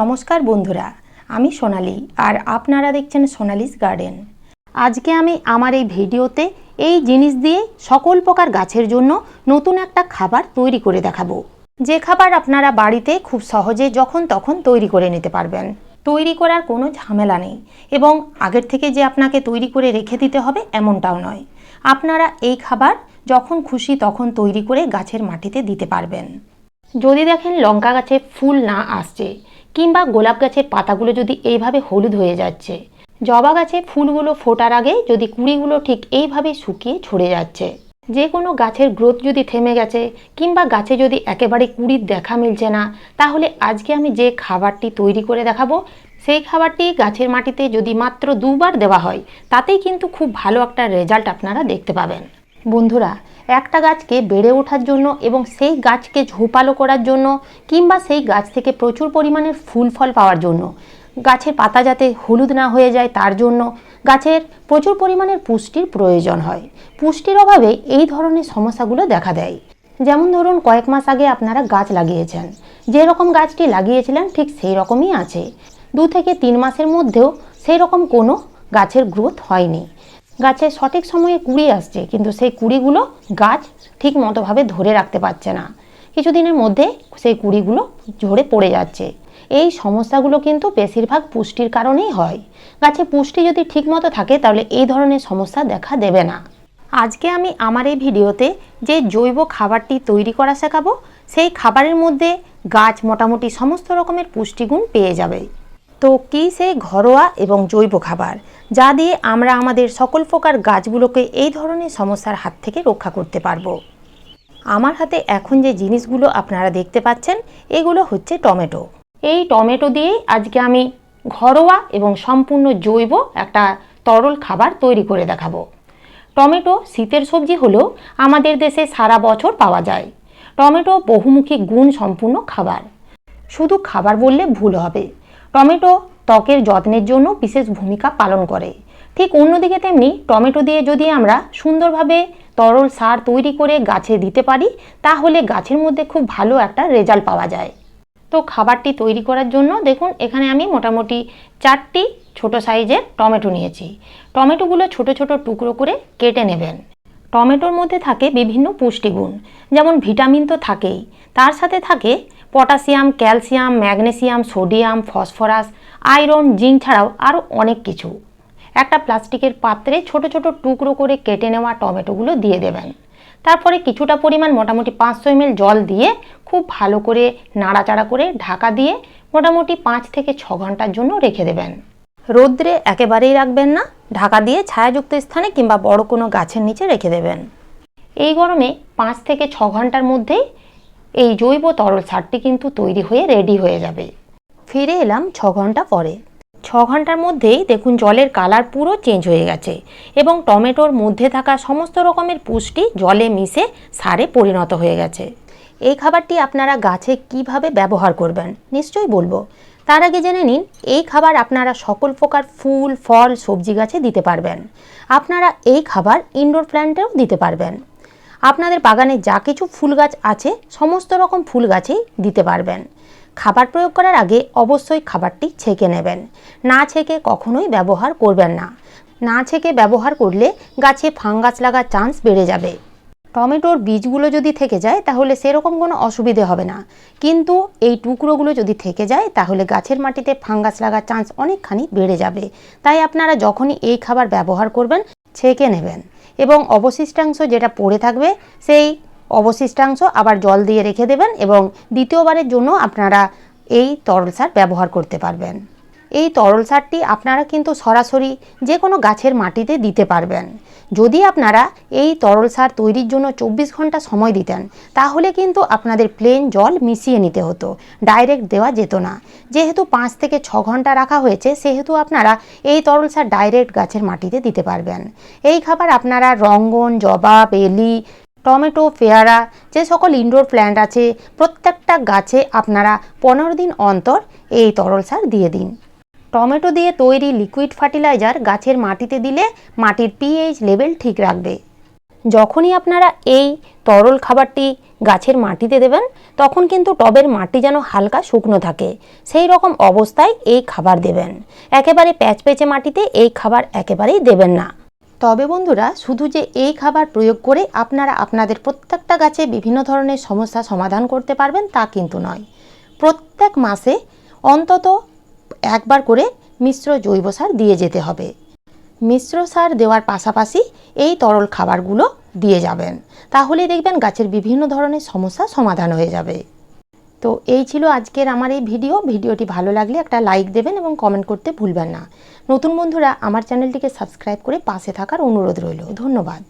নমস্কার বন্ধুরা, আমি সোনালি আর আপনারা দেখছেন সোনালিস গার্ডেন। আজকে আমি আমার এই ভিডিওতে এই জিনিস দিয়ে সকল প্রকার গাছের জন্য নতুন একটা খাবার তৈরি করে দেখাবো। যে খাবার আপনারা বাড়িতে খুব সহজে যখন তখন তৈরি করে নিতে পারবেন। তৈরি করার কোনো ঝামেলা নেই এবং আগের থেকে যে আপনাকে তৈরি করে রেখে দিতে হবে এমনটাও নয়। আপনারা এই খাবার যখন খুশি তখন তৈরি করে গাছের মাটিতে দিতে পারবেন। যদি দেখেন লঙ্কা গাছে ফুল না আসছে কিংবা গোলাপ গাছের পাতাগুলো যদি এইভাবে হলুদ হয়ে যাচ্ছে, জবা গাছে ফুলগুলো ফোটার আগে যদি কুড়িগুলো ঠিক এইভাবে শুকিয়ে ঝরে যাচ্ছে যে কোনো গাছের গ্রোথ যদি থেমে গেছে কিংবা গাছে যদি একেবারে কুড়ির দেখা মিলছে না, তাহলে আজকে আমি যে খাবারটি তৈরি করে দেখাবো, সেই খাবারটি গাছের মাটিতে যদি মাত্র দুবার দেওয়া হয়, তাতেই কিন্তু খুব ভালো একটা রেজাল্ট আপনারা দেখতে পাবেন। বন্ধুরা, একটা গাছকে বেড়ে ওঠার জন্য এবং সেই গাছকে ঝোপালো করার জন্য কিংবা সেই গাছ থেকে প্রচুর পরিমাণে ফুল ফল পাওয়ার জন্য। গাছের পাতা যাতে হলুদ না হয়ে যায় তার জন্য গাছের প্রচুর পরিমাণের পুষ্টির প্রয়োজন হয়। পুষ্টির অভাবে এই ধরনের সমস্যাগুলো দেখা দেয়। যেমন ধরুন, কয়েক মাস আগে আপনারা গাছ লাগিয়েছেন। যে রকম গাছটি লাগিয়েছিলেন, ঠিক সেই রকমই আছে। দু থেকে তিন মাসের মধ্যেও সেই রকম কোনো গাছের গ্রোথ হয়নি। গাছের সঠিক সময়ে কুড়ি আসছে, কিন্তু সেই কুড়িগুলো গাছ ঠিক মতোভাবে ধরে রাখতে পারছে না। কিছুদিনের মধ্যে সেই কুড়িগুলো ঝরে পড়ে যাচ্ছে। এই সমস্যাগুলো কিন্তু বেশিরভাগ পুষ্টির কারণেই হয়। গাছে পুষ্টি যদি ঠিকমতো থাকে, তাহলে এই ধরনের সমস্যা দেখা দেবে না। আজকে আমি আমার এই ভিডিওতে যে জৈব খাবারটি তৈরি করা শেখাবো, সেই খাবারের মধ্যে গাছ মোটামুটি সমস্ত রকমের পুষ্টিগুণ পেয়ে যাবে। তো কী সেই ঘরোয়া এবং জৈব খাবার? যা দিয়ে আমরা আমাদের সকল প্রকার গাছগুলোকে এই ধরনের সমস্যার হাত থেকে রক্ষা করতে পারব। আমার হাতে এখন যে জিনিসগুলো আপনারা দেখতে পাচ্ছেন, এগুলো হচ্ছে টমেটো। এই টমেটো দিয়েই আজকে আমি ঘরোয়া এবং সম্পূর্ণ জৈব একটা তরল খাবার তৈরি করে দেখাবো। টমেটো শীতের সবজি হলেও আমাদের দেশে সারা বছর পাওয়া যায়। টমেটো বহুমুখী গুণ সম্পূর্ণ খাবার। শুধু খাবার বললে ভুল হবে। টমেটো ত্বকের যত্নের জন্য বিশেষ ভূমিকা পালন করে। ঠিক অন্যদিকে তেমনি টমেটো দিয়ে যদি আমরা সুন্দরভাবে তরল সার তৈরি করে গাছে দিতে পারি, তাহলে গাছের মধ্যে খুব ভালো একটা রেজাল্ট পাওয়া যায়। তো খাবারটি তৈরি করার জন্য দেখুন, এখানে আমি মোটামুটি চারটি ছোট সাইজের টমেটো নিয়েছি। টমেটোগুলো ছোট ছোট টুকরো করে কেটে নেবেন। টমেটোর মধ্যে থাকে বিভিন্ন পুষ্টিগুণ, যেমন ভিটামিন তো থাকেই। তার সাথে থাকে potassium, calcium, magnesium, sodium, phosphorus, iron, zinc ছাড়াও আরও অনেক কিছু। একটা প্লাস্টিকের পাত্রে ছোট ছোট টুকরো করে কেটে নেওয়া টমেটোগুলো দিয়ে দেবেন। তারপরে কিছুটা পরিমাণ মোটামুটি পাঁচশো এমএল জল দিয়ে খুব ভালো করে নাড়াচাড়া করে ঢাকা দিয়ে মোটামুটি পাঁচ থেকে ছ ঘণ্টার জন্য রেখে দেবেন। রোদ্রে একেবারেই রাখবেন না, ঢাকা দিয়ে ছায়াযুক্ত স্থানে কিংবা বড় কোনো গাছের নিচে রেখে দেবেন। এই গরমে পাঁচ থেকে ছ ঘণ্টার মধ্যেই এই জৈব তরল সারটি কিন্তু তৈরি হয়ে রেডি হয়ে যাবে। ফিরে এলাম ছ ঘণ্টা পরে। ছ ঘণ্টার মধ্যেই দেখুন জলের কালার পুরো চেঞ্জ হয়ে গেছে এবং টমেটোর মধ্যে থাকা সমস্ত রকমের পুষ্টি জলে মিশে সারে পরিণত হয়ে গেছে। এই খাবারটি আপনারা গাছে কীভাবে ব্যবহার করবেন, নিশ্চয়ই বলব। তার আগে জেনে নিন, এই খাবার আপনারা সকল প্রকার ফুল, ফল, সবজি গাছে দিতে পারবেন। আপনারা এই খাবার ইনডোর প্ল্যান্টেও দিতে পারবেন। আপনাদের বাগানে যা কিছু ফুল গাছ আছে, সমস্ত রকম ফুল গাছেই দিতে পারবেন। খাবার প্রয়োগ করার আগে অবশ্যই খাবারটি ছেঁকে নেবেন। না ছেঁকে কখনোই ব্যবহার করবেন না। না ছেঁকে ব্যবহার করলে গাছে ফাঙ্গাস লাগার চান্স বেড়ে যাবে। টমেটোর বীজগুলো যদি থেকে যায়, তাহলে সেরকম কোনো অসুবিধে হবে না। কিন্তু এই টুকরোগুলো যদি থেকে যায়, তাহলে গাছের মাটিতে ফাঙ্গাস লাগার চান্স অনেকখানি বেড়ে যাবে। তাই আপনারা যখনই এই খাবার ব্যবহার করবেন, ছেঁকে নেবেন। এবং অবশিষ্টাংশ যেটা পড়ে থাকবে, সেই অবশিষ্টাংশ আবার জল দিয়ে রেখে দেবেন এবং দ্বিতীয়বারের জন্য আপনারা এই তরল সার ব্যবহার করতে পারবেন। এই তরল সারটি আপনারা কিন্তু সরাসরি যে কোনো গাছের মাটিতে দিতে পারবেন। যদি আপনারা এই তরল সার তৈরির জন্য চব্বিশ ঘণ্টা সময় দিতেন, তাহলে কিন্তু আপনাদের প্লেন জল মিশিয়ে নিতে হতো, ডাইরেক্ট দেওয়া যেত না। যেহেতু পাঁচ থেকে ছ ঘণ্টা রাখা হয়েছে, সেহেতু আপনারা এই তরল সার ডাইরেক্ট গাছের মাটিতে দিতে পারবেন। এই খাবার আপনারা রঙ্গন জবা বেলি টমেটো, পেয়ারা, যে সকল ইনডোর প্ল্যান্ট আছে, প্রত্যেকটা গাছে আপনারা পনেরো দিন অন্তর এই তরল সার দিয়ে দিন। টমেটো দিয়ে তৈরি লিকুইড ফার্টিলাইজার গাছের মাটিতে দিলে মাটির পিএইচ লেভেল ঠিক রাখবে। যখনই আপনারা এই তরল খাবারটি গাছের মাটিতে দেবেন, তখন কিন্তু টবের মাটি যেন হালকা শুকনো থাকে। সেই রকম অবস্থায় এই খাবার দেবেন। একেবারে প্যাচপেচে মাটিতে এই খাবার একেবারেই দেবেন না। তবে বন্ধুরা, শুধু যে এই খাবার প্রয়োগ করে আপনারা আপনাদের প্রত্যেকটা গাছে বিভিন্ন ধরনের সমস্যা সমাধান করতে পারবেন তা কিন্তু নয়। প্রত্যেক মাসে অন্তত একবার করে মিশ্র জৈব সার দিয়ে যেতে হবে। মিশ্র সার দেওয়ার পাশাপাশি এই তরল খাবারগুলো দিয়ে যাবেন। তাহলে দেখবেন গাছের বিভিন্ন ধরনের সমস্যা সমাধান হয়ে যাবে। তো এই ছিল আজকের আমার এই ভিডিও। ভিডিওটি ভালো লাগলে একটা লাইক দেবেন এবং কমেন্ট করতে ভুলবেন না। নতুন বন্ধুরা, আমার চ্যানেলটিকে সাবস্ক্রাইব করে পাশে থাকার অনুরোধ রইল। ধন্যবাদ।